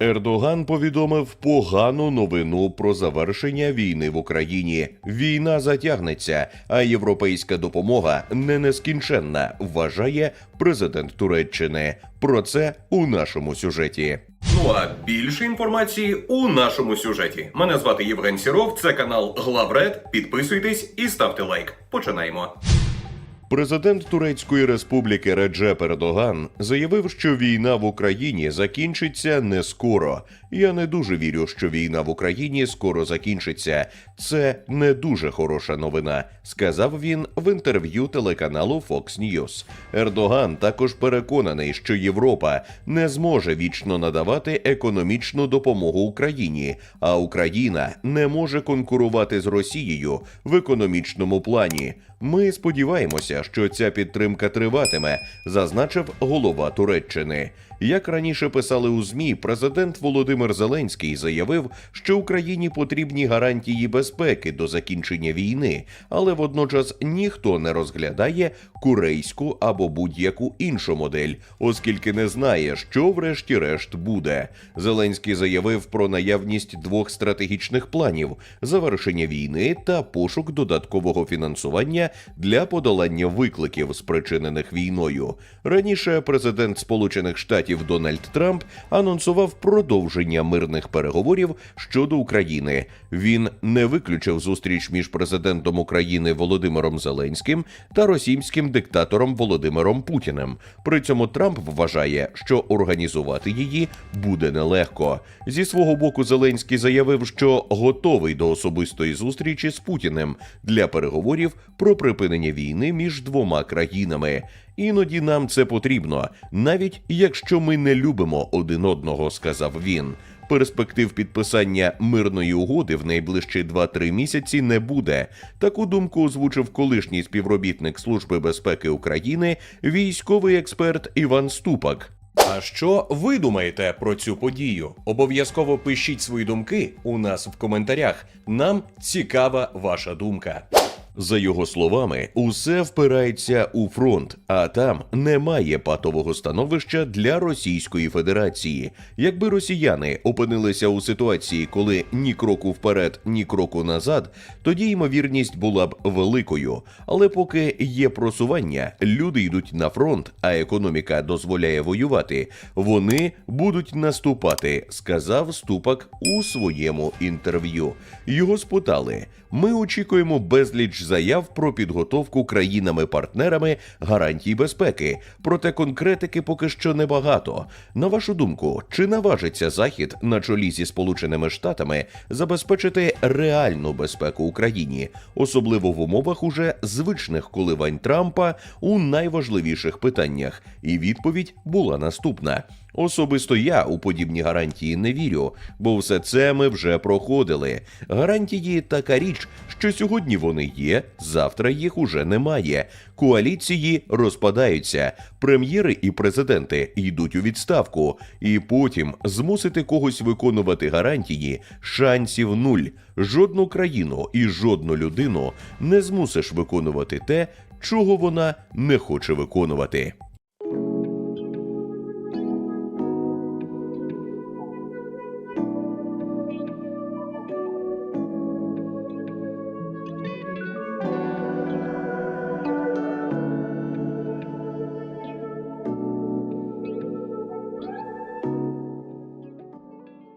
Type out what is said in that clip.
Ердоган повідомив погану новину про завершення війни в Україні. Війна затягнеться, а європейська допомога не нескінченна, вважає президент Туреччини. Про це у нашому сюжеті. Ну а більше інформації у нашому сюжеті. Мене звати Євген Сіров. Це канал Главред. Підписуйтесь і ставте лайк. Починаємо. Президент Турецької республіки Реджеп Ердоган заявив, що війна в Україні закінчиться не скоро. Я не дуже вірю, що війна в Україні скоро закінчиться. Це не дуже хороша новина, сказав він в інтерв'ю телеканалу Fox News. Ердоган також переконаний, що Європа не зможе вічно надавати економічну допомогу Україні, а Україна не може конкурувати з Росією в економічному плані. Ми сподіваємося, що ця підтримка триватиме, зазначив голова Туреччини. Як раніше писали у змі, президент Володимир Зеленський заявив, що Україні потрібні гарантії безпеки до закінчення війни, але водночас ніхто не розглядає курейську або будь-яку іншу модель, оскільки не знає, що врешті-решт буде. Зеленський заявив про наявність двох стратегічних планів: завершення війни та пошук додаткового фінансування для подолання викликів, спричинених війною. Раніше президент Сполучених Штатів Дональд Трамп анонсував продовження мирних переговорів щодо України. Він не виключив зустріч між президентом України Володимиром Зеленським та російським диктатором Володимиром Путіним. При цьому Трамп вважає, що організувати її буде нелегко. Зі свого боку, Зеленський заявив, що готовий до особистої зустрічі з Путіним для переговорів про припинення війни між двома країнами. Іноді нам це потрібно, навіть якщо ми не любимо один одного, сказав він. Перспектив підписання мирної угоди в найближчі 2-3 місяці не буде. Таку думку озвучив колишній співробітник Служби безпеки України, військовий експерт Іван Ступак. А що ви думаєте про цю подію? Обов'язково пишіть свої думки у нас в коментарях. Нам цікава ваша думка. За його словами, усе впирається у фронт, а там немає патового становища для Російської Федерації. Якби росіяни опинилися у ситуації, коли ні кроку вперед, ні кроку назад, тоді ймовірність була б великою. Але поки є просування, люди йдуть на фронт, а економіка дозволяє воювати, вони будуть наступати, сказав Ступак у своєму інтерв'ю. Його спитали: ми очікуємо безліч заяв про підготовку країнами-партнерами гарантій безпеки. Проте конкретики поки що небагато. На вашу думку, чи наважиться Захід на чолі зі Сполученими Штатами забезпечити реальну безпеку Україні, особливо в умовах уже звичних коливань Трампа у найважливіших питаннях? І відповідь була наступна. Особисто я у подібні гарантії не вірю, бо все це ми вже проходили. Гарантії така річ, що сьогодні вони є, завтра їх уже немає. Коаліції розпадаються, прем'єри і президенти йдуть у відставку, і потім змусити когось виконувати гарантії шансів нуль. Жодну країну і жодну людину не змусиш виконувати те, чого вона не хоче виконувати.